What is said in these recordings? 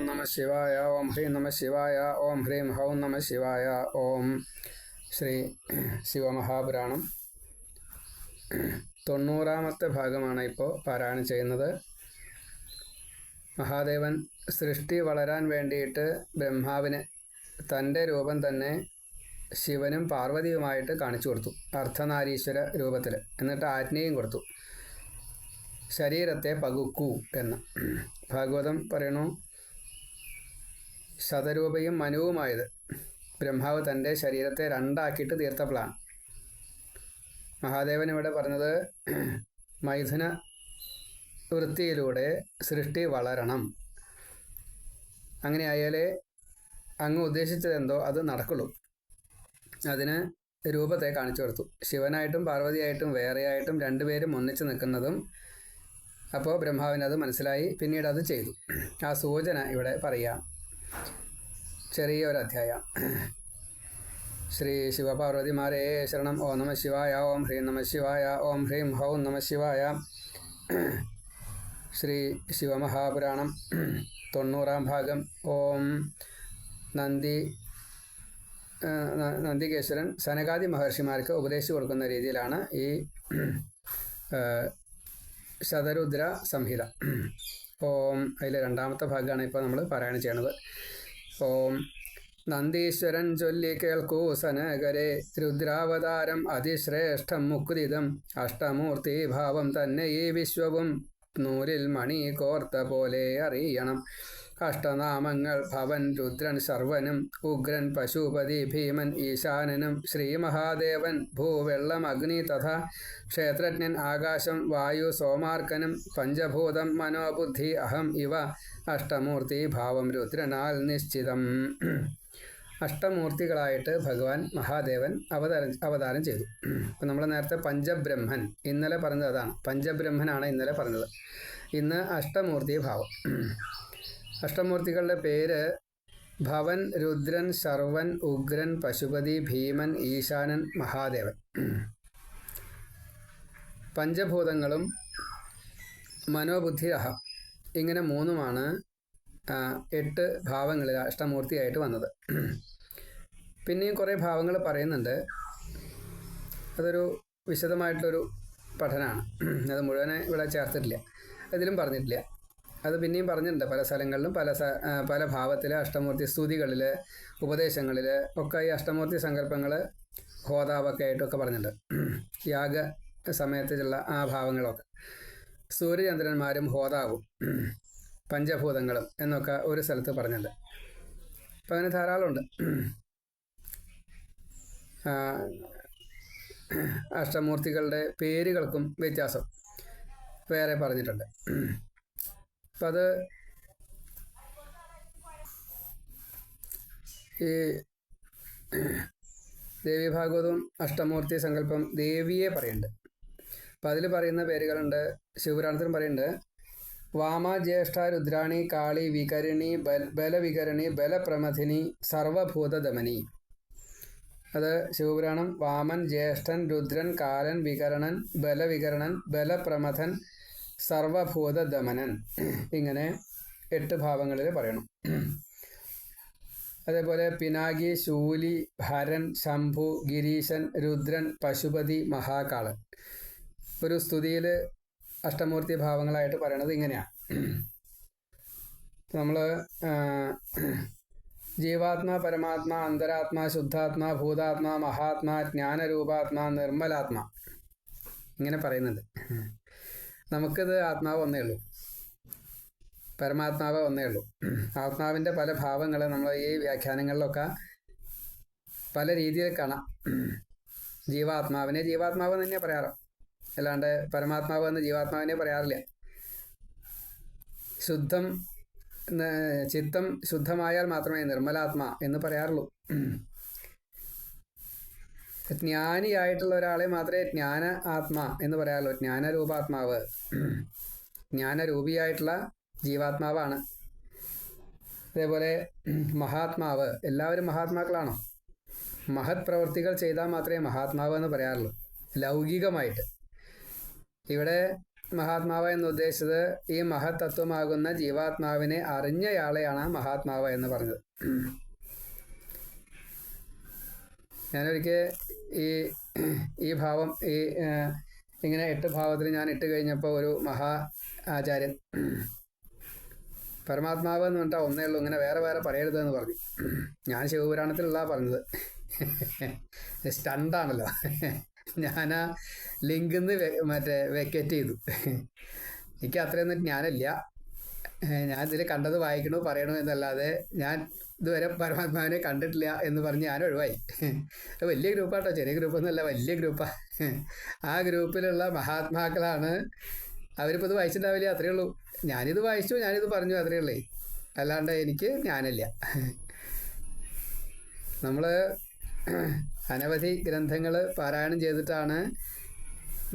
ഓം നമ ശിവായ ഓം ഹ്രീം നമ ശിവായ ഓം ഹ്രീം ഹൗം നമ ശിവായ ഓം ശ്രീ ശിവമഹാപുരാണം. തൊണ്ണൂറാമത്തെ ഭാഗമാണ് ഇപ്പോൾ പാരായണം ചെയ്യുന്നത്. മഹാദേവൻ സൃഷ്ടി വളരാൻ വേണ്ടിയിട്ട് ബ്രഹ്മാവിന് തന്റെ രൂപം തന്നെ ശിവനും പാർവതിയുമായിട്ട് കാണിച്ചു കൊടുത്തു അർദ്ധനാരീശ്വര രൂപത്തിൽ എന്നിട്ട് ആജ്ഞയും കൊടുത്തു ശരീരത്തെ പകുക്കൂ എന്ന്. ഭാഗവതം പറയണു ശതരൂപയും മനുവുമായത്. ബ്രഹ്മാവ് തന്റെ ശരീരത്തെ രണ്ടാക്കിയിട്ട് തീർത്തപ്പോഴാണ്. മഹാദേവൻ ഇവിടെ പറഞ്ഞത് മൈഥുന വൃത്തിയിലൂടെ സൃഷ്ടി വളരണം. അങ്ങനെ ആയാലേ അങ്ങ് ഉദ്ദേശിച്ചതെന്തോ അത് നടക്കുള്ളൂ. അതിന് രൂപത്തെ കാണിച്ചു കൊടുത്തു. ശിവനായിട്ടും പാർവതിയായിട്ടും വേറെയായിട്ടും രണ്ടുപേരും ഒന്നിച്ചു നിൽക്കുന്നതും അപ്പോൾ ബ്രഹ്മാവിനത് മനസ്സിലായി. പിന്നീട് അത് ചെയ്തു. ആ സൂചന ഇവിടെ പറയാം. ചെറിയ ഒരു അധ്യായം ശ്രീ ശിവപാർവതിമാരേ ശരണം. ഓ നമ ശിവായ. ഓം ഹ്രീം നമ ശിവായ. ഓം ഹ്രീം ഹൗം നമ ശിവായ. ശ്രീ ശിവമഹാപുരാണം തൊണ്ണൂറാം ഭാഗം. ഓം നന്ദി നന്ദികേശ്വരൻ സനകാദി മഹർഷിമാർക്ക് ഉപദേശിച്ചു കൊടുക്കുന്ന രീതിയിലാണ് ഈ ശതരുദ്ര സംഹിത. ഓം അതിലെ രണ്ടാമത്തെ ഭാഗമാണ് ഇപ്പോൾ നമ്മൾ പാരായണം ചെയ്യണത്. ഓം നന്ദീശ്വരൻ ചൊല്ലി കേൾക്കൂ സനകരെ രുദ്രാവതാരം അതിശ്രേഷ്ഠം മുക്കുദിതം അഷ്ടമൂർത്തി ഭാവം തന്നെ ഈ വിശ്വവും. നൂലിൽ മണി കോർത്ത പോലെ അറിയണം. അഷ്ടനാമങ്ങൾ ഭവൻ രുദ്രൻ സർവനും ഉഗ്രൻ പശുപതി ഭീമൻ ഈശാനനും ശ്രീമഹാദേവൻ ഭൂവെള്ളം അഗ്നി തഥ ക്ഷേത്രജ്ഞൻ ആകാശം വായു സോമാർക്കനും പഞ്ചഭൂതം മനോബുദ്ധി അഹം ഇവ അഷ്ടമൂർത്തി ഭാവം രുദ്രനാൽ നിശ്ചിതം. അഷ്ടമൂർത്തികളായിട്ട് ഭഗവാൻ മഹാദേവൻ അവതാരം അവതാരം ചെയ്തു. അപ്പം നമ്മൾ നേരത്തെ പഞ്ചബ്രഹ്മൻ ഇന്നലെ പറഞ്ഞത് അതാണ്. പഞ്ചബ്രഹ്മനാണ് ഇന്നലെ പറഞ്ഞത്. ഇന്ന് അഷ്ടമൂർത്തി ഭാവം. അഷ്ടമൂർത്തികളുടെ പേര് ഭവൻ രുദ്രൻ സർവൻ ഉഗ്രൻ പശുപതി ഭീമൻ ഈശാനൻ മഹാദേവൻ. പഞ്ചഭൂതങ്ങളും മനോബുദ്ധി അഹം ഇങ്ങനെ മൂന്നുമാണ് എട്ട് ഭാവങ്ങളിൽ അഷ്ടമൂർത്തിയായിട്ട് വന്നത്. പിന്നെയും കുറേ ഭാവങ്ങൾ പറയുന്നുണ്ട്. അതൊരു വിശദമായിട്ടുള്ളൊരു പഠനമാണ്. അത് മുഴുവനെ ഇവിടെ ചേർത്തിട്ടില്ല. ഇതിലും പറഞ്ഞിട്ടില്ല. അത് പിന്നെയും പറഞ്ഞിട്ടുണ്ട്. പല സ്ഥലങ്ങളിലും പല പല ഭാവത്തിൽ അഷ്ടമൂർത്തി സ്തുതികളിൽ ഉപദേശങ്ങളിൽ ഒക്കെ ഈ അഷ്ടമൂർത്തി സങ്കല്പങ്ങൾ ഹോതാവൊക്കെ ആയിട്ടൊക്കെ പറഞ്ഞിട്ടുണ്ട്. യാഗ സമയത്തുള്ള ആ ഭാവങ്ങളൊക്കെ. സൂര്യചന്ദ്രന്മാരും ഹോതാവും പഞ്ചഭൂതങ്ങളും എന്നൊക്കെ ഒരു സ്ഥലത്ത് പറഞ്ഞിട്ടുണ്ട്. അപ്പം അങ്ങനെ ധാരാളമുണ്ട്. അഷ്ടമൂർത്തികളുടെ പേരുകൾക്കും വ്യത്യാസം വേറെ പറഞ്ഞിട്ടുണ്ട്. അപ്പം അത് ഈ ദേവി ഭാഗവതവും അഷ്ടമൂർത്തി സങ്കല്പം ദേവിയെ പറയുന്നുണ്ട്. അപ്പം അതിൽ പറയുന്ന പേരുകളുണ്ട് ശിവപുരാണത്തിലും പറയുന്നുണ്ട് വാമ ജ്യേഷ്ഠ രുദ്രാണി കാളി വികരണി ബലവികരണി ബലപ്രമഥിനി സർവഭൂതദമനി അത് ശിവപുരാണം വാമൻ ജ്യേഷ്ഠൻ രുദ്രൻ കാലൻ വികരണൻ ബലവികരണൻ ബലപ്രമഥൻ സർവഭൂതദമനൻ ഇങ്ങനെ എട്ട് ഭാവങ്ങളിൽ പറയണം. അതേപോലെ പിനാകി ശൂലി ഭരൻ ശംഭു ഗിരീശൻ രുദ്രൻ പശുപതി മഹാകാളൻ. ഒരു സ്തുതിയിൽ അഷ്ടമൂർത്തി ഭാവങ്ങളായിട്ട് പറയണത് ഇങ്ങനെയാണ് നമ്മൾ ജീവാത്മാ പരമാത്മാ അന്തരാത്മാ ശുദ്ധാത്മാ ഭൂതാത്മാ മഹാത്മാ ജ്ഞാനരൂപാത്മാ നിർമ്മലാത്മാ. ഇങ്ങനെ പറയുന്നുണ്ട്. നമുക്കിത് ആത്മാവ് ഒന്നേ ഉള്ളൂ. പരമാത്മാവ് ഒന്നേ ഉള്ളൂ. ആത്മാവിന്റെ പല ഭാവങ്ങൾ നമ്മൾ ഈ വ്യാഖ്യാനങ്ങളിലൊക്കെ പല രീതിയിൽ കാണാം. ജീവാത്മാവിനെ ജീവാത്മാവ് തന്നെ പറയാറ്. അല്ലാണ്ട് പരമാത്മാവ് എന്ന് ജീവാത്മാവിനെ പറയാറില്ല. ശുദ്ധം ചിത്തം ശുദ്ധമായാൽ മാത്രമേ നിർമ്മലാത്മ എന്ന് പറയാറുള്ളൂ. ജ്ഞാനിയായിട്ടുള്ള ഒരാളെ മാത്രമേ ജ്ഞാന ആത്മ എന്ന് പറയാമല്ലോ ജ്ഞാനരൂപാത്മാവ്. ജ്ഞാനരൂപിയായിട്ടുള്ള ജീവാത്മാവാണ്. അതേപോലെ മഹാത്മാവ്. എല്ലാവരും മഹാത്മാക്കളാണോ? മഹത് പ്രവൃത്തികൾ ചെയ്താൽ മാത്രമേ മഹാത്മാവ് എന്ന് പറയാറുള്ളൂ. ലൗകികമായിട്ട്. ഇവിടെ മഹാത്മാവ് എന്ന് ഉദ്ദേശിച്ചത് ഈ മഹത്തത്വമാകുന്ന ജീവാത്മാവിനെ അറിഞ്ഞയാളെയാണ് മഹാത്മാവ് എന്ന് പറഞ്ഞത്. ഞാനൊരിക്കൽ ഈ ഈ ഭാവം ഈ ഇങ്ങനെ എട്ട് ഭാവത്തിൽ ഞാൻ ഇട്ട് കഴിഞ്ഞപ്പോൾ ഒരു മഹാ ആചാര്യൻ പരമാത്മാവ് എന്ന് പറഞ്ഞാൽ ഒന്നേ ഉള്ളൂ ഇങ്ങനെ വേറെ വേറെ പറയരുതെന്ന് പറഞ്ഞു. ഞാൻ ശിവപുരാണത്തിലുള്ള പറഞ്ഞത്. സ്റ്റണ്ടാണല്ലോ. ഞാൻ ആ ലിങ്കിൽ നിന്ന് മറ്റേ വെക്കറ്റ് ചെയ്തു. എനിക്ക് അത്രയൊന്നും ജ്ഞാനമില്ല. ഏഹ് ഞാൻ ഇതിൽ കണ്ടത് വായിക്കണോ പറയണോ എന്നല്ലാതെ ഞാൻ ഇതുവരെ പരമാത്മാവിനെ കണ്ടിട്ടില്ല എന്ന് പറഞ്ഞ് ഞാൻ ഒഴിവായി വലിയ ഗ്രൂപ്പാട്ടോ ചെറിയ ഗ്രൂപ്പൊന്നുമല്ല വലിയ ഗ്രൂപ്പാണ് ആ ഗ്രൂപ്പിലുള്ള മഹാത്മാക്കളാണ് അവരിപ്പോൾ ഇത് വായിച്ചിട്ടുണ്ടാവില്ല? അത്രയേ ഉള്ളൂ. ഞാനിത് വായിച്ചു ഞാനിത് പറഞ്ഞു അത്രയേ ഉള്ളേ. അല്ലാണ്ട് എനിക്ക് ഞാനല്ല. നമ്മൾ അനവധി ഗ്രന്ഥങ്ങൾ പാരായണം ചെയ്തിട്ടാണ്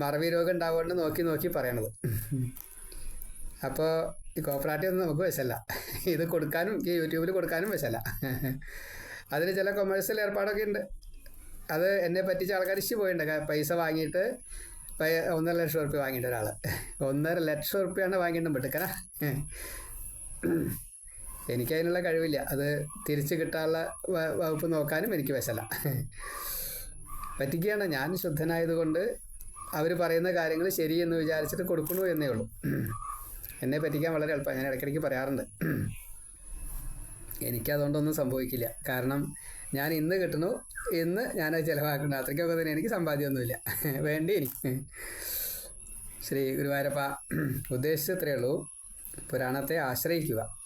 മറവി രോഗം ഉണ്ടാവുകൊണ്ട് നോക്കി നോക്കി പറയണത്. അപ്പോൾ ഈ കോപ്പറേറ്റീവ് ഒന്നും നമുക്ക് വശമല്ല ഇത് കൊടുക്കാനും ഈ യൂട്യൂബിൽ കൊടുക്കാനും വശമല്ല അതിന് ചില കൊമേഴ്സ്യൽ ഏർപ്പാടൊക്കെ ഉണ്ട്. അത് എന്നെ പറ്റിച്ച ആൾക്കാർ ഇഷ്ടം പോയിട്ടുണ്ട്. പൈസ വാങ്ങിയിട്ട് ഒന്നര ലക്ഷം റുപ്യ വാങ്ങിയിട്ട് ഒരാൾ ഒന്നര ലക്ഷം റുപ്യാണ് വാങ്ങിയിട്ട് പെട്ടുക്കനാ എനിക്കതിനുള്ള കഴിവില്ല. അത് തിരിച്ചു കിട്ടാനുള്ള വകുപ്പ് നോക്കാനും എനിക്ക് വശമല്ല പറ്റിക്കുകയാണ്. ഞാൻ ശുദ്ധനായതുകൊണ്ട് അവർ പറയുന്ന കാര്യങ്ങൾ ശരിയെന്ന് വിചാരിച്ചിട്ട് കൊടുക്കണു എന്നേ ഉള്ളൂ. എന്നെ പറ്റിക്കാൻ വളരെ എളുപ്പമാണ് ഞാൻ ഇടയ്ക്കിടയ്ക്ക് പറയാറുണ്ട്. എനിക്കതുകൊണ്ടൊന്നും സംഭവിക്കില്ല. കാരണം ഞാൻ ഇന്ന് കിട്ടണു ഇന്ന് ഞാനത് ചിലവാക്കണം അത്രയ്ക്കൊക്കെ തന്നെ എനിക്ക് സമ്പാദ്യമൊന്നുമില്ല. വേണ്ടി എനിക്ക്. ശ്രീ ഗുരുവായൂരപ്പ ഉദ്ദേശിച്ചത്രേ ഉള്ളൂ. പുരാണത്തെ ആശ്രയിക്കുക.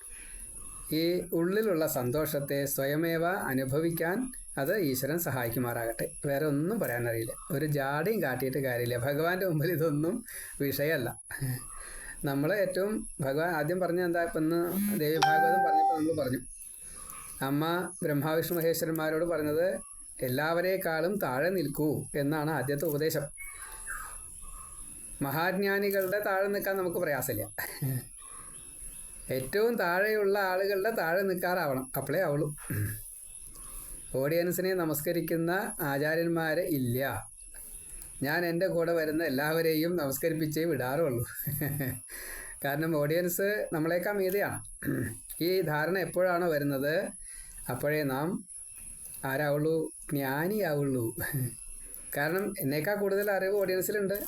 ഈ ഉള്ളിലുള്ള സന്തോഷത്തെ സ്വയമേവ അനുഭവിക്കാൻ അത് ഈശ്വരൻ സഹായിക്കുമാറാകട്ടെ. വേറെ ഒന്നും പറയാനറിയില്ല. ഒരു ജാടിയും കാട്ടിയിട്ട് കാര്യമില്ല. ഭഗവാന്റെ മുമ്പിൽ ഇതൊന്നും വിഷയമല്ല. നമ്മൾ ഏറ്റവും ഭഗവാൻ ആദ്യം പറഞ്ഞ എന്താ? ഇപ്പം ഇന്ന് ദേവി ഭാഗവതം പറഞ്ഞപ്പോൾ നമ്മൾ പറഞ്ഞു. അമ്മ ബ്രഹ്മാവിഷ്ണു മഹേശ്വരന്മാരോട് പറഞ്ഞത് എല്ലാവരേക്കാളും താഴെ നിൽക്കൂ എന്നാണ് ആദ്യത്തെ ഉപദേശം. മഹാജ്ഞാനികളുടെ താഴെ നിൽക്കാൻ നമുക്ക് പ്രയാസമില്ല. ഏറ്റവും താഴെയുള്ള ആളുകളുടെ താഴെ നിൽക്കാറാവണം. അപ്പോഴേ ആവുള്ളൂ. ഓഡിയൻസിനെ നമസ്കരിക്കുന്ന ആചാര്യന്മാരെ ഇല്ല. ഞാൻ എന്റെ കൂടെ വരുന്ന എല്ലാവരെയും നമസ്കരിപ്പിച്ചേ വിടാറുള്ളൂ. കാരണം ഓഡിയൻസ് നമ്മളെക്കാൾ മീതെയാണ്. ഈ ധാരണ എപ്പോഴാണോ വരുന്നത് അപ്പോഴേ നാം ആരാവുള്ളൂ? ജ്ഞാനിയാവുള്ളൂ. കാരണം എന്നേക്കാൾ കൂടുതൽ അറിവ് ഓഡിയൻസിലുണ്ട്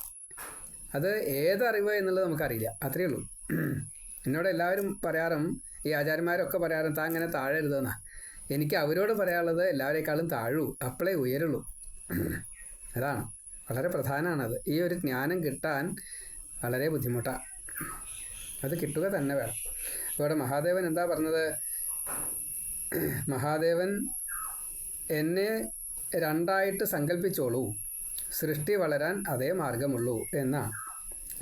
അത് ഏതറിവ് എന്നുള്ളത് നമുക്കറിയില്ല. അത്രയേ ഉള്ളൂ. എന്നോട് എല്ലാവരും പറയാറും ഈ ആചാര്യന്മാരൊക്കെ പറയാറും താ അങ്ങനെ താഴരുതെന്നാ. എനിക്ക് അവരോട് പറയാനുള്ളത് എല്ലാവരേക്കാളും താഴൂ. അപ്പോഴേ ഉയരുള്ളൂ. അതാണ്. വളരെ പ്രധാനമാണത് ഈ ഒരു ജ്ഞാനം കിട്ടാൻ വളരെ ബുദ്ധിമുട്ടാണ് അത് കിട്ടുക തന്നെ വേണം. ഇവിടെ മഹാദേവൻ എന്താ പറഞ്ഞത്? മഹാദേവൻ എന്നെ രണ്ടായിട്ട് സങ്കല്പിച്ചോളൂ സൃഷ്ടി വളരാൻ അതേ മാർഗമുള്ളൂ എന്നാണ്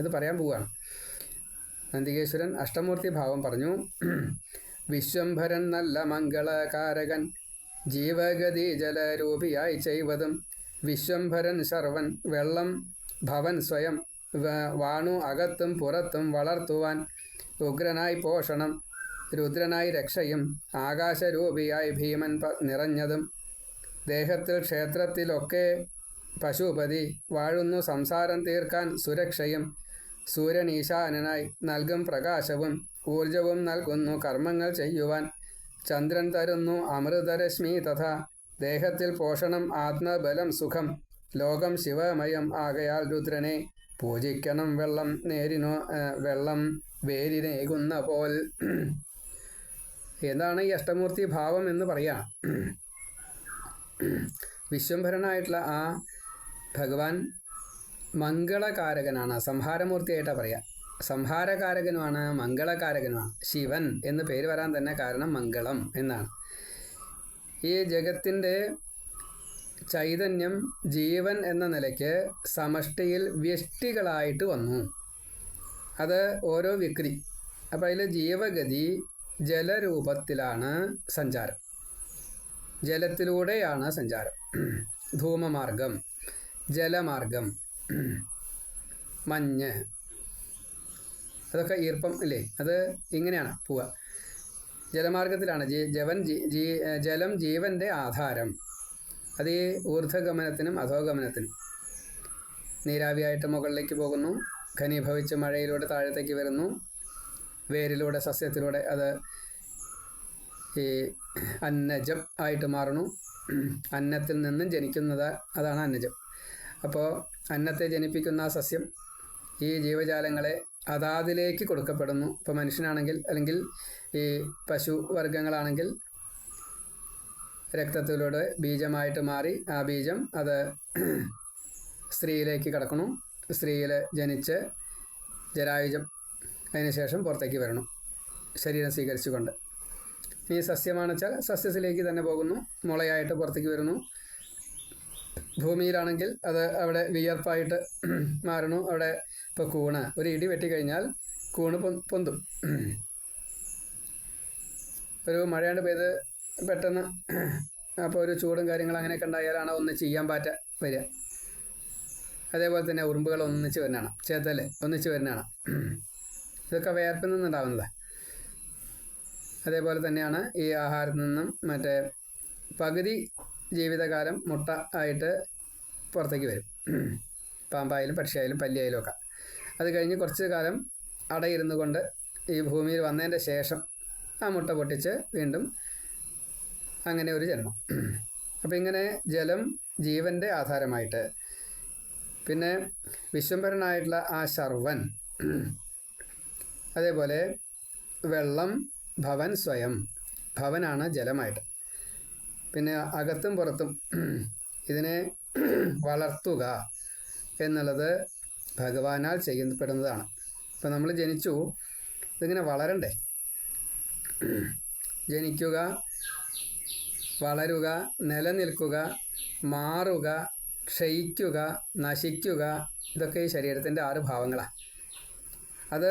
ഇത് പറയാൻ പോവുകയാണ് നന്ദികേശ്വരൻ അഷ്ടമൂർത്തി ഭാവം പറഞ്ഞു. വിശ്വംഭരൻ നല്ല മംഗളകാരകൻ ജീവഗതി ജലരൂപിയായി ചെയ്വതും വിശ്വംഭരൻ സർവൻ വെള്ളം ഭവൻ സ്വയം വാണു അകത്തും പുറത്തും വളർത്തുവാൻ ഉഗ്രനായി പോഷണം രുദ്രനായി രക്ഷയും ആകാശരൂപിയായി ഭീമൻ നിറഞ്ഞതും ദേഹത്തിൽ ക്ഷേത്രത്തിലൊക്കെ പശുപതി വാഴുന്നു സംസാരം തീർക്കാൻ സുരക്ഷയും സൂര്യൻ ഈശാനനായി നൽകും പ്രകാശവും ഊർജവും നൽകുന്നു കർമ്മങ്ങൾ ചെയ്യുവാൻ ചന്ദ്രൻ തരുന്നു അമൃതരശ്മി തഥാ ദേഹത്തിൽ പോഷണം ആത്മബലം സുഖം. ലോകം ശിവമയം. ആകയാൽ രുദ്രനെ പൂജിക്കണം വെള്ളം നേരിനോ വെള്ളം വേരിനേകുന്ന പോൽ. എന്താണ് ഈ അഷ്ടമൂർത്തി ഭാവം എന്ന് പറയാം. വിശ്വംഭരനായിട്ടുള്ള ആ ഭഗവാൻ മംഗളകാരകനാണ് സംഹാരമൂർത്തിയായിട്ടാണ് പറയാം. സംഹാരകാരകനുമാണ് മംഗളകാരകനുമാണ് ശിവൻ എന്ന് പേര് വരാൻ തന്നെ കാരണം മംഗളം എന്നാണ്. ഈ ജഗത്തിന്റെ ചൈതന്യം ജീവൻ എന്ന നിലയ്ക്ക് സമഷ്ടിയിൽ വ്യഷ്ടികളായിട്ട് വന്നു. അത് ഓരോ വിക്രി അപ്പം അതിൽ ജീവഗതി ജലരൂപത്തിലാണ് സഞ്ചാരം. ജലത്തിലൂടെയാണ് സഞ്ചാരം. ധൂമമാർഗം ജലമാർഗം മഞ്ഞ് അതൊക്കെ ഈർപ്പം അല്ലേ അത് ഇങ്ങനെയാണ് പോവുക. ജലമാർഗത്തിലാണ്. ജീ ജവൻ ജീ ജലം ജീവന്റെ ആധാരം. അത് ഈ ഊർധ്വഗമനത്തിനും അധോഗമനത്തിനും. നീരാവിയായിട്ട് മുകളിലേക്ക് പോകുന്നു. ഖനീഭവിച്ച് മഴയിലൂടെ താഴത്തേക്ക് വരുന്നു. വേരിലൂടെ സസ്യത്തിലൂടെ അത് ഈ അന്നജം ആയിട്ട് മാറുന്നു. അന്നത്തിൽ നിന്നും ജനിക്കുന്നത് അതാണ് അന്നജം. അപ്പോൾ അന്നത്തെ ജനിപ്പിക്കുന്ന സസ്യം ഈ ജീവജാലങ്ങളെ അതാതിലേക്ക് കൊടുക്കപ്പെടുന്നു. ഇപ്പോൾ മനുഷ്യനാണെങ്കിൽ അല്ലെങ്കിൽ ഈ പശു വർഗങ്ങളാണെങ്കിൽ രക്തത്തിലൂടെ ബീജമായിട്ട് മാറി ആ ബീജം അത് സ്ത്രീയിലേക്ക് കടക്കണം സ്ത്രീയിൽ ജനിച്ച് ജരായുജം അതിനുശേഷം പുറത്തേക്ക് വരണം. ശരീരം സ്വീകരിച്ചുകൊണ്ട്. ഇനി സസ്യമാണെന്ന് വെച്ചാൽ സസ്യത്തിലേക്ക് തന്നെ പോകുന്നു. മുളയായിട്ട് പുറത്തേക്ക് വരുന്നു. ഭൂമിയിലാണെങ്കിൽ അത് അവിടെ വിയർപ്പായിട്ട് മാറണു അവിടെ ഇപ്പോൾ കൂണ്. ഒരു ഇടി വെട്ടിക്കഴിഞ്ഞാൽ കൂണ് പൊന്തും. ഒരു മഴയാണ്ട് പെയ്ത് പെട്ടെന്ന് അപ്പോൾ ഒരു ചൂടും കാര്യങ്ങളും അങ്ങനെയൊക്കെ ഉണ്ടായാലാണ് ഒന്ന് ചെയ്യാൻ പാറ്റ വരിക. അതേപോലെ തന്നെ ഉറുമ്പുകൾ ഒന്നിച്ച് വരുന്നതാണ് ചേത്തൽ ഒന്നിച്ച് വരുന്നതാണ് ഇതൊക്കെ വേർപ്പിൽ നിന്നുണ്ടാവുന്നതാണ് അതേപോലെ തന്നെയാണ് ഈ ആഹാരത്തിൽ നിന്നും മറ്റേ പകുതി ജീവിതകാലം മുട്ട ആയിട്ട് പുറത്തേക്ക് വരും. പാമ്പായാലും പക്ഷിയായാലും പല്ലിയായാലും ഒക്കെ. അത് കഴിഞ്ഞ് കുറച്ച് കാലം അടയിരുന്നു കൊണ്ട് ഈ ഭൂമിയിൽ വന്നതിന്റെ ശേഷം ആ മുട്ട പൊട്ടിച്ച് വീണ്ടും അങ്ങനെ ഒരു ജന്മം അപ്പം ഇങ്ങനെ ജലം ജീവന്റെ ആധാരമായിട്ട്. പിന്നെ വിശ്വംഭരനായിട്ടുള്ള ആ ശർവൻ അതേപോലെ വെള്ളം ഭവൻ സ്വയം ഭവനാണ് ജലമായിട്ട്. പിന്നെ അകത്തും പുറത്തും ഇതിനെ വളർത്തുക എന്നുള്ളത് ഭഗവാനാൽ ചെയ്യപ്പെടുന്നതാണ്. ഇപ്പം നമ്മൾ ജനിച്ചു ഇതിങ്ങനെ വളരണ്ടേ? ജനിക്കുക വളരുക നിലനിൽക്കുക മാറുക ക്ഷയിക്കുക നശിക്കുക ഇതൊക്കെ ഈ ശരീരത്തിന്റെ ആറ് ഭാവങ്ങളാണ് അത്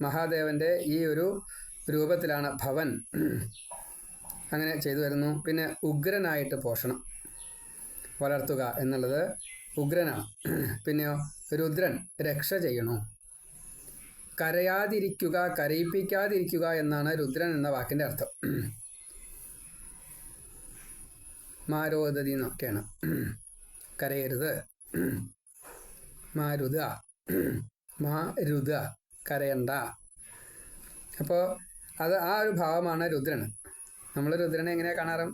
മഹാദേവന്റെ ഈ ഒരു രൂപത്തിലാണ് ഭവൻ. അങ്ങനെ ചെയ്തു വരുന്നു. പിന്നെ ഉഗ്രനായിട്ട് പോഷണം. വളർത്തുക എന്നുള്ളത് ഉഗ്രനാണ് പിന്നെ രുദ്രൻ രക്ഷ ചെയ്യണു. കരയാതിരിക്കുക കരയിപ്പിക്കാതിരിക്കുക എന്നാണ് രുദ്രൻ എന്ന വാക്കിന്റെ അർത്ഥം. മാരോദതി എന്നൊക്കെയാണ് കരയരുത്. മാരുത. മാരുത. കരയണ്ട. അപ്പോൾ അത് ആ ഒരു ഭാവമാണ് രുദ്രൻ നമ്മൾ രുദ്രനെ എങ്ങനെയാ കാണാറ്?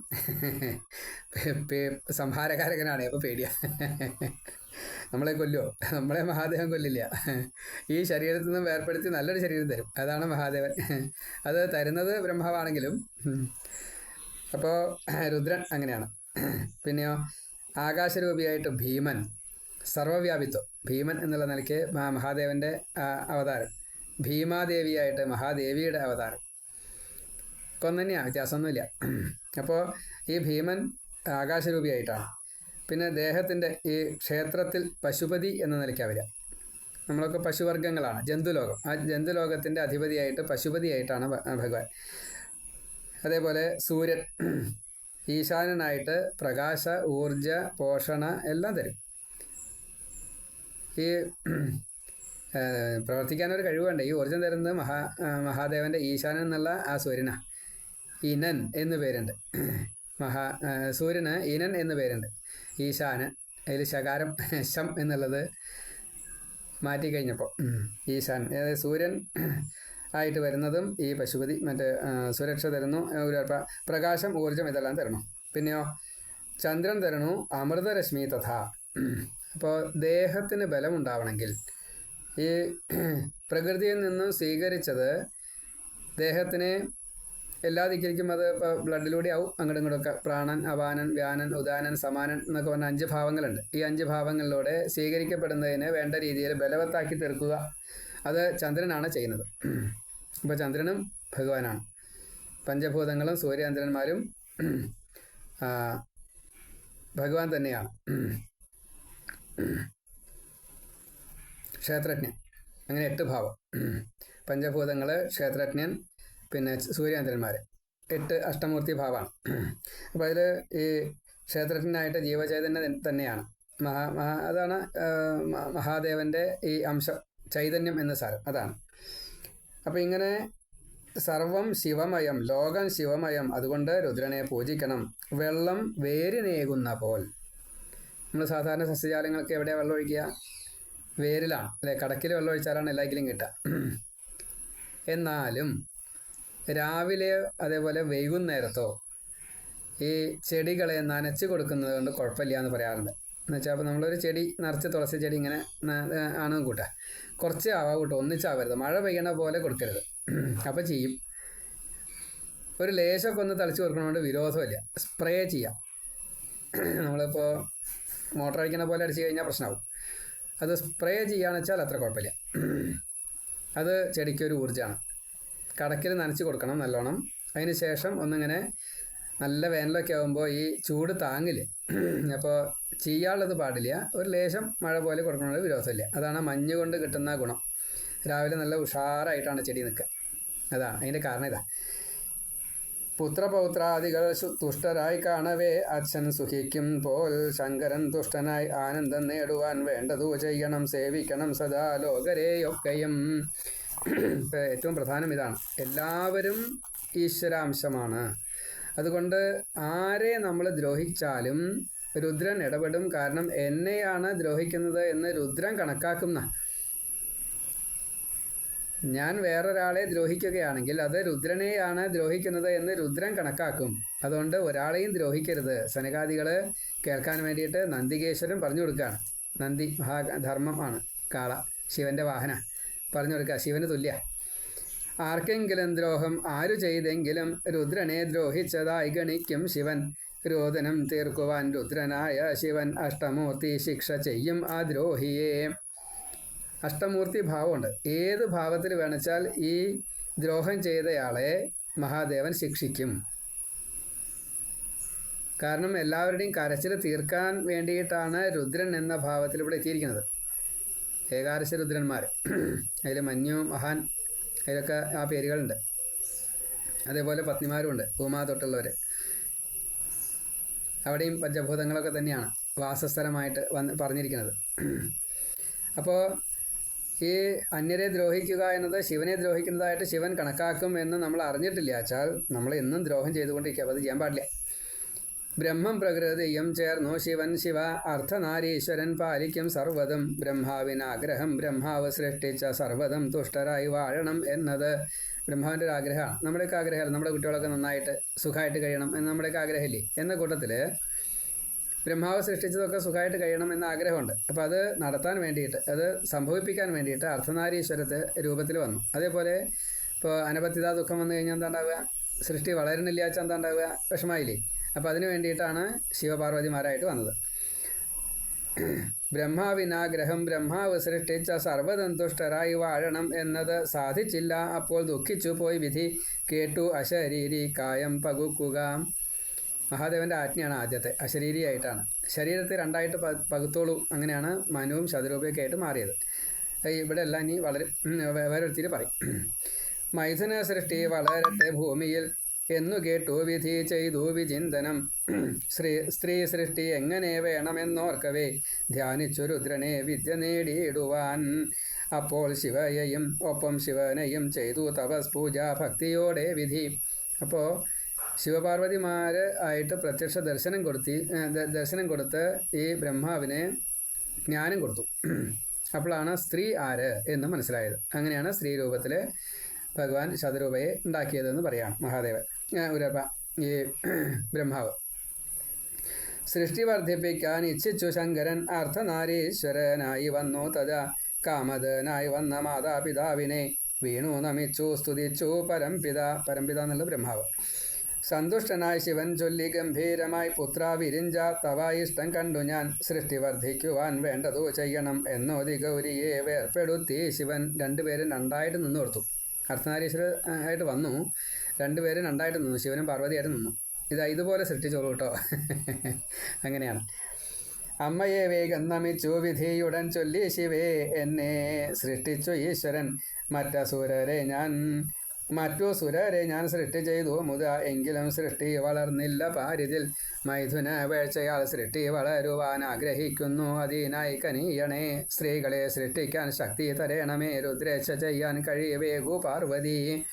സംഹാരകാരകനാണ്. അപ്പോൾ പേടിയാ. നമ്മളെ കൊല്ലോ. നമ്മളെ മഹാദേവൻ കൊല്ലില്ല. ഈ ശരീരത്തിൽ നിന്നും വേർപ്പെടുത്തി നല്ലൊരു ശരീരം തരും. അതാണ് മഹാദേവൻ. അത് തരുന്നത് ബ്രഹ്മാവാണെങ്കിലും. അപ്പോൾ രുദ്രൻ അങ്ങനെയാണ്. പിന്നെയോ ആകാശരൂപിയായിട്ട് ഭീമൻ സർവവ്യാപിത്വം. ഭീമൻ എന്നുള്ള നിലയ്ക്ക് മഹാ- മഹാദേവന്റെ അവതാരം. ഭീമാദേവിയായിട്ട് മഹാദേവിയുടെ അവതാരം. ഒന്ന് തന്നെയാണ് വ്യത്യാസമൊന്നുമില്ല. അപ്പോൾ ഈ ഭീമൻ ആകാശരൂപിയായിട്ടാണ്. പിന്നെ ദേഹത്തിന്റെ ഈ ക്ഷേത്രത്തിൽ പശുപതി എന്ന നിലയ്ക്കാണ് വരിക. നമ്മളൊക്കെ പശുവർഗങ്ങളാണ്. ജന്തുലോകം. ആ ജന്തുലോകത്തിന്റെ അധിപതിയായിട്ട് പശുപതിയായിട്ടാണ് ഭഗവാൻ. അതേപോലെ സൂര്യൻ. ഈശാനനായിട്ട് പ്രകാശ ഊർജ പോഷണ എല്ലാം തരും. ഈ പ്രവർത്തിക്കാനൊരു കഴിവുണ്ട് ഈ ഊർജം തരുന്നത് മഹാ മഹാദേവന്റെ ഈശാനൻ എന്നുള്ള ആ സൂര്യന. ഇനൻ എന്ന് പേരുണ്ട്. മഹാ സൂര്യന് ഇനൻ എന്ന് പേരുണ്ട്. ഈശാന്. അതിൽ ശകാരം ശം എന്നുള്ളത് മാറ്റിക്കഴിഞ്ഞപ്പോൾ ഈശാൻ. അതായത് സൂര്യൻ ആയിട്ട് വരുന്നതും ഈ പശുപതി മറ്റേ സുരക്ഷ തരുന്നു. ഒരു പ്രകാശം ഊർജം ഇതെല്ലാം തരണം പിന്നെയോ ചന്ദ്രൻ തരണു അമൃതരശ്മി തഥാ. അപ്പോൾ ദേഹത്തിന് ബലമുണ്ടാവണമെങ്കിൽ ഈ പ്രകൃതിയിൽ നിന്നും സ്വീകരിച്ചത് ദേഹത്തിനെ എല്ലാ ദിക്കിലേക്കും അത് ബ്ലഡിലൂടെ ആവും. അങ്ങോട്ടും ഇങ്ങോട്ടൊക്കെ പ്രാണൻ അപാനൻ വ്യാനൻ ഉദാനൻ സമാനൻ എന്നൊക്കെ പറഞ്ഞ അഞ്ച് ഭാവങ്ങളുണ്ട്. ഈ അഞ്ച് ഭാവങ്ങളിലൂടെ സ്വീകരിക്കപ്പെടുന്നതിന് വേണ്ട രീതിയിൽ ബലവത്താക്കി തീർക്കുക. അത് ചന്ദ്രനാണ് ചെയ്യുന്നത്. അപ്പോൾ ചന്ദ്രനും ഭഗവാനാണ്. പഞ്ചഭൂതങ്ങളും സൂര്യചന്ദ്രന്മാരും ആ, ഭഗവാൻ തന്നെയാണ്. ക്ഷേത്രജ്ഞൻ. അങ്ങനെ എട്ട് ഭാവം. പഞ്ചഭൂതങ്ങൾ ക്ഷേത്രജ്ഞൻ പിന്നെ സൂര്യചന്ദ്രന്മാർ എട്ട് അഷ്ടമൂർത്തി ഭാവമാണ്. അപ്പോൾ അതിൽ ഈ ക്ഷേത്രജ്ഞനായിട്ട് ജീവചൈതന്യം തന്നെയാണ്. മഹാ മഹാ അതാണ് മഹാദേവന്റെ ഈ അംശം ചൈതന്യം എന്ന സാരം അതാണ്. അപ്പോൾ ഇങ്ങനെ സർവം ശിവമയം ലോകം ശിവമയം അതുകൊണ്ട് രുദ്രനെ പൂജിക്കണം. വെള്ളം വേരിനേകുന്ന പോൽ. നമ്മൾ സാധാരണ സസ്യജാലങ്ങൾക്ക് എവിടെയാണ് വെള്ളം ഒഴിക്കുക? വേരിലാണ്. അല്ലെ? കടക്കിൽ വെള്ളം ഒഴിച്ചാലാണ് എല്ലാത്തിലും കിട്ടുക. എന്നാലും രാവിലെ അതേപോലെ വൈകുന്നേരത്തോ ഈ ചെടികളെ നനച്ച് കൊടുക്കുന്നത് കൊണ്ട് കുഴപ്പമില്ല എന്ന് പറയാറുണ്ട്. എന്ന് വെച്ചാൽ അപ്പോൾ നമ്മളൊരു ചെടി നിറച്ച് തുളസി ചെടി ഇങ്ങനെ ആണ് കൂട്ടുക കുറച്ച് ആവാ കൂട്ടുക ഒന്നിച്ചാവരുത്. മഴ പെയ്യണ പോലെ കൊടുക്കരുത്. അപ്പോൾ ചെയ്യും. ഒരു ലേശമൊക്കെ ഒന്ന് തളിച്ച് കൊടുക്കണോണ്ട് വിരോധമില്ല. സ്പ്രേ ചെയ്യാം. നമ്മളിപ്പോൾ മോട്ടർ അടിക്കുന്ന പോലെ അടിച്ചു കഴിഞ്ഞാൽ പ്രശ്നമാകും അത് സ്പ്രേ ചെയ്യുകയാണെന്ന് വെച്ചാൽ അത്ര കുഴപ്പമില്ല. അത് ചെടിക്കൊരു ഊർജമാണ്. കടക്കിൽ നനച്ച് കൊടുക്കണം നല്ലോണം. അതിന് ശേഷം ഒന്നിങ്ങനെ നല്ല വേനലൊക്കെ ആകുമ്പോൾ ഈ ചൂട് താങ്ങില്ല? അപ്പോൾ ചെയ്യാനുള്ളത് പാടില്ല. ഒരു ലേശം മഴ പോലെ കൊടുക്കണത് വിരോധമില്ല. അതാണ് മഞ്ഞ് കൊണ്ട് കിട്ടുന്ന ഗുണം. രാവിലെ നല്ല ഉഷാറായിട്ടാണ് ചെടി നിൽക്കുക അതാണ് അതിന്റെ കാരണം ഇതാ. പുത്രപൗത്രാദികൾ തുഷ്ടരായി കാണവേ. അച്ഛൻ സുഖിക്കും പോൽ ശങ്കരൻ തുഷ്ടനായി ആനന്ദം നേടുവാൻ വേണ്ടതു ചെയ്യണം. സേവിക്കണം സദാ ലോകരെയൊക്കെയും. ഏറ്റവും പ്രധാനം ഇതാണ്. എല്ലാവരും ഈശ്വരാംശമാണ്. അതുകൊണ്ട് ആരെ നമ്മൾ ദ്രോഹിച്ചാലും രുദ്രൻ ഇടപെടും. കാരണം എന്നെയാണ് ദ്രോഹിക്കുന്നത് എന്ന് രുദ്രൻ കണക്കാക്കുന്ന. ഞാൻ വേറൊരാളെ ദ്രോഹിക്കുകയാണെങ്കിൽ അത് രുദ്രനെയാണ് ദ്രോഹിക്കുന്നത് എന്ന് രുദ്രൻ കണക്കാക്കും. അതുകൊണ്ട് ഒരാളെയും ദ്രോഹിക്കരുത്. സനകാദികൾ കേൾക്കാൻ വേണ്ടിയിട്ട് നന്ദികേശ്വരൻ പറഞ്ഞു കൊടുക്കുകയാണ് നന്ദി മഹാ ധർമ്മമാണ്. കാള ശിവന്റെ വാഹന. പറഞ്ഞു കൊടുക്കുക ശിവന് തുല്യ. ആർക്കെങ്കിലും ദ്രോഹം ആരു ചെയ്തെങ്കിലും രുദ്രനെ ദ്രോഹിച്ചതായി ഗണിക്കും ശിവൻ. രോദനം തീർക്കുവാൻ രുദ്രനായ ശിവൻ അഷ്ടമൂർത്തി ശിക്ഷ ചെയ്യും ആ ദ്രോഹിയെ. അഷ്ടമൂർത്തി ഭാവമുണ്ട്. ഏത് ഭാവത്തിൽ വേണച്ചാൽ ഈ ദ്രോഹം ചെയ്തയാളെ മഹാദേവൻ ശിക്ഷിക്കും. കാരണം എല്ലാവരുടെയും കരച്ചിൽ തീർക്കാൻ വേണ്ടിയിട്ടാണ് രുദ്രൻ എന്ന ഭാവത്തിൽ ഇവിടെ എത്തിയിരിക്കുന്നത്. ഏകാദശ രുദ്രന്മാർ അതിൽ മഞ്ഞു മഹാൻ അതിലൊക്കെ ആ പേരുകളുണ്ട്. അതേപോലെ പത്നിമാരുമുണ്ട് ഭൂമാ തൊട്ടുള്ളവർ അവിടെയും പഞ്ചഭൂതങ്ങളൊക്കെ തന്നെയാണ് വാസസ്ഥലമായിട്ട് വന്ന് പറഞ്ഞിരിക്കുന്നത്. അപ്പോൾ ഈ അന്യരെ ദ്രോഹിക്കുക എന്നത് ശിവനെ ദ്രോഹിക്കുന്നതായിട്ട് ശിവൻ കണക്കാക്കും എന്ന് നമ്മൾ അറിഞ്ഞിട്ടില്ല. വെച്ചാൽ നമ്മൾ എന്നും ദ്രോഹം ചെയ്തുകൊണ്ടിരിക്കുക. അപ്പോൾ അത് ചെയ്യാൻ പാടില്ല. ബ്രഹ്മം പ്രകൃതിയും ചേർന്നു ശിവൻ ശിവ അർത്ഥനാരീശ്വരൻ പാലിക്കും സർവതും. ബ്രഹ്മാവിനാഗ്രഹം ബ്രഹ്മാവ് സൃഷ്ടിച്ച സർവതും തുഷ്ടരായി വാഴണം എന്നത് ബ്രഹ്മാവിന്റെ ഒരു ആഗ്രഹമാണ് നമ്മുടെയൊക്കെ ആഗ്രഹമല്ല? നമ്മുടെ കുട്ടികളൊക്കെ നന്നായിട്ട് സുഖമായിട്ട് കഴിയണം എന്ന് നമ്മുടെയൊക്കെ ആഗ്രഹമില്ലേ? എന്ന കൂട്ടത്തിൽ ബ്രഹ്മാവ് സൃഷ്ടിച്ചതൊക്കെ സുഖമായിട്ട് കഴിയണം എന്ന ആഗ്രഹമുണ്ട്. അപ്പോൾ അത് നടത്താൻ വേണ്ടിയിട്ട് അത് സംഭവിപ്പിക്കാൻ വേണ്ടിയിട്ട് അർത്ഥനാരീശ്വരത്തെ രൂപത്തിൽ വന്നു. അതേപോലെ ഇപ്പോൾ അനപത്യത ദുഃഖം വന്നു കഴിഞ്ഞാൽ എന്താ ഉണ്ടാവുക? സൃഷ്ടി വളരുന്നില്ല വെച്ചാൽ എന്താ ഉണ്ടാവുക? വിഷമായില്ലേ? അപ്പോൾ അതിനു വേണ്ടിയിട്ടാണ് ശിവപാർവതിമാരായിട്ട് വന്നത്. ബ്രഹ്മാവിനാഗ്രഹം ബ്രഹ്മാവ് സൃഷ്ടിച്ച സർവതന്തുഷ്ടരായി വാഴണം എന്നത് സാധിച്ചില്ല. അപ്പോൾ ദുഃഖിച്ചു പോയി വിധി. കേട്ടു അശരീരി കായം പകുക്കുക. മഹാദേവന്റെ ആജ്ഞയാണ് ആദ്യത്തെ അശരീരിയായിട്ടാണ്. ശരീരത്തെ രണ്ടായിട്ട് പകുത്തോളൂ. അങ്ങനെയാണ് മനുവും ശതരൂപയൊക്കെ ആയിട്ട് മാറിയത്. ഇവിടെ എല്ലാം ഇനി വളരെ വേറൊരുത്തിരി പറയും. മൈഥുന സൃഷ്ടി വളരട്ടെ ഭൂമിയിൽ എന്നു കേട്ടു വിധി ചെയ്തു വിചിന്തനം. ശ്രീ സ്ത്രീ സൃഷ്ടി എങ്ങനെ വേണമെന്നോർക്കവേ. ധ്യാനിച്ചു രുദ്രനെ വിദ്യ നേടിയിടുവാൻ. അപ്പോൾ ശിവയെയും ഒപ്പം ശിവനെയും ചെയ്തു തപസ് പൂജ ഭക്തിയോടെ വിധി. അപ്പോൾ ശിവപാർവതിമാർ ആയിട്ട് പ്രത്യക്ഷ ദർശനം കൊടുത്തി ദർശനം കൊടുത്ത് ഈ ബ്രഹ്മാവിനെ ജ്ഞാനം കൊടുത്തു. അപ്പോഴാണ് സ്ത്രീ ആര് എന്ന് മനസ്സിലായത്. അങ്ങനെയാണ് സ്ത്രീ രൂപത്തിൽ ഭഗവാൻ ശതരൂപയെ ഉണ്ടാക്കിയതെന്ന് പറയാണ് മഹാദേവൻ. ഉരപ്പ. ഈ ബ്രഹ്മാവ്. സൃഷ്ടി വർദ്ധിപ്പിക്കാൻ ഇച്ഛിച്ചു ശങ്കരൻ അർത്ഥനാരീശ്വരനായി വന്നു. തഥാ കാമതനായി വന്ന മാതാപിതാവിനെ വീണു നമിച്ചു സ്തുതിച്ചു. പരംപിത പരംപിത എന്നുള്ള ബ്രഹ്മാവ്. സന്തുഷ്ടനായി ശിവൻ ചൊല്ലി ഗംഭീരമായി പുത്ര വിരിഞ്ച തവ ഇഷ്ടം കണ്ടു ഞാൻ. സൃഷ്ടി വർദ്ധിക്കുവാൻ വേണ്ടതു ചെയ്യണം എന്നോതി ഗൗരിയെ വേർപ്പെടുത്തി ശിവൻ രണ്ടുപേരും രണ്ടായിട്ട് നിന്നു അർദ്ധനാരീശ്വര ആയിട്ട് വന്നു. രണ്ടുപേരും രണ്ടായിട്ട് നിന്നു. ശിവനും പാർവതിയായിട്ട് നിന്നു. ഇതാ ഇതുപോലെ സൃഷ്ടിച്ചോളൂ കേട്ടോ. അങ്ങനെയാണ്. അമ്മയെ വേഗം നമിച്ചു വിധിയുടൻ ചൊല്ലി ശിവേ എന്നെ സൃഷ്ടിച്ചു ഈശ്വരൻ. മറ്റസുരരെ ഞാൻ മറ്റു സുരരെ ഞാൻ സൃഷ്ടി ചെയ്തു മുത എങ്കിലും സൃഷ്ടി വളർന്നില്ല. പാരിതിൽ മൈഥുന വേഴ്ചയാൽ സൃഷ്ടി വളരുവാൻ ആഗ്രഹിക്കുന്നു. അതിനായി കനീയണേ സ്ത്രീകളെ സൃഷ്ടിക്കാൻ ശക്തി തരേണമേ. രുദ്രേച്ഛ ചെയ്യാൻ കഴിയവേകു പാർവതി.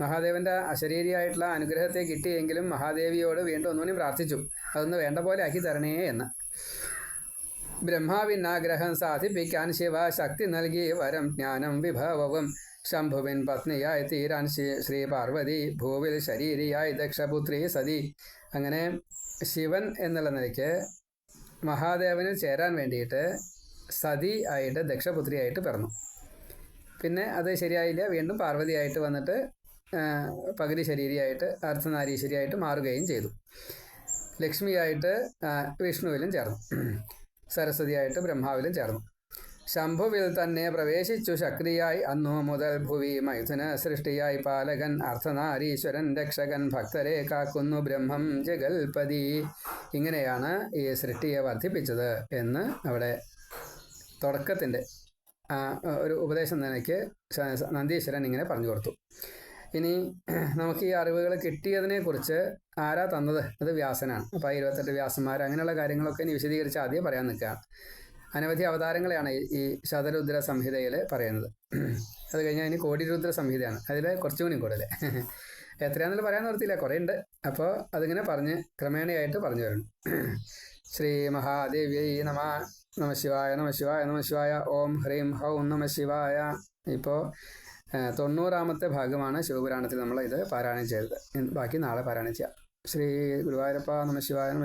മഹാദേവന്റെ അശരീരിയായിട്ടുള്ള അനുഗ്രഹത്തെ കിട്ടിയെങ്കിലും മഹാദേവിയോട് വീണ്ടും ഒന്നുകൂടി പ്രാർത്ഥിച്ചു. അതൊന്ന് വേണ്ട പോലെ ആക്കി തരണേ എന്ന്. ബ്രഹ്മാവിനാഗ്രഹം സാധിപ്പിക്കാൻ ശിവ ശക്തി നൽകി. വരം ജ്ഞാനം വിഭവവും ശംഭുവിൻ പത്നിയായി തീരാൻ ശ്രീ- പാർവതി ഭൂവിൽ ശരീരിയായി ദക്ഷപുത്രി സതി. അങ്ങനെ ശിവൻ എന്നുള്ള നിലയ്ക്ക് മഹാദേവന് ചേരാൻ വേണ്ടിയിട്ട് സതി ആയിട്ട് ദക്ഷപുത്രിയായിട്ട് പിറന്നു. പിന്നെ അത് ശരിയായില്ല. വീണ്ടും പാർവതിയായിട്ട് വന്നിട്ട് പകുതി ശരീരിയായിട്ട് അർദ്ധനാരീശ്വരിയായിട്ട് മാറുകയും ചെയ്തു. ലക്ഷ്മിയായിട്ട് വിഷ്ണുവിലും ചേർന്നു. സരസ്വതിയായിട്ട് ബ്രഹ്മാവിലും ചേർന്നു. ശംഭുവിൽ തന്നെ പ്രവേശിച്ചു ശക്തിയായി. അന്നു മുതൽ ഭുവി മൈഥുന സൃഷ്ടിയായി. പാലകൻ അർത്ഥനാരീശ്വരൻ രക്ഷകൻ ഭക്തരെ കാക്കുന്നു ബ്രഹ്മം ജഗൽപതി. ഇങ്ങനെയാണ് ഈ സൃഷ്ടിയെ വർദ്ധിപ്പിച്ചത് എന്ന് അവിടെ തുടക്കത്തിന്റെ ഒരു ഉപദേശം നിലയ്ക്ക് നന്ദീശ്വരൻ ഇങ്ങനെ പറഞ്ഞു കൊടുത്തു. ഇനി നമുക്ക് ഈ അറിവുകൾ കിട്ടിയതിനെക്കുറിച്ച് ആരാ തന്നത്? അത് വ്യാസനാണ്. അപ്പോൾ ഇരുപത്തെട്ട് വ്യാസന്മാർ അങ്ങനെയുള്ള കാര്യങ്ങളൊക്കെ ഇനി വിശദീകരിച്ച് ആദ്യം പറയാൻ നിൽക്കുകയാണ്. അനവധി അവതാരങ്ങളെയാണ് ഈ- ശതരുദ്ര സംഹിതയിൽ പറയുന്നത്. അത് കഴിഞ്ഞാൽ ഇനി കോടിരുദ്ര സംഹിതയാണ്. അതിൽ കുറച്ചുകൂടി കൂടുതൽ എത്രയാണെന്ന് പറയാൻ നിർത്തിയില്ല കുറേ ഉണ്ട് അപ്പോൾ അതിങ്ങനെ പറഞ്ഞ് ക്രമേണയായിട്ട് പറഞ്ഞു വരുന്നു. ശ്രീ മഹാദേവ്യൈ നമ നമ ശിവായ നമ ശിവായ നമ ശിവായ ഓം ഹ്രീം ഹൗം നമ ശിവായ. ഇപ്പോൾ തൊണ്ണൂറാമത്തെ ഭാഗമാണ് ശിവപുരാണത്തിൽ നമ്മൾ ഇത് പാരായണം ചെയ്തത്. ബാക്കി നാളെ പാരായണം ചെയ്യാം. ശ്രീ ഗുരുവായൂരപ്പ നമ ശിവായ നമ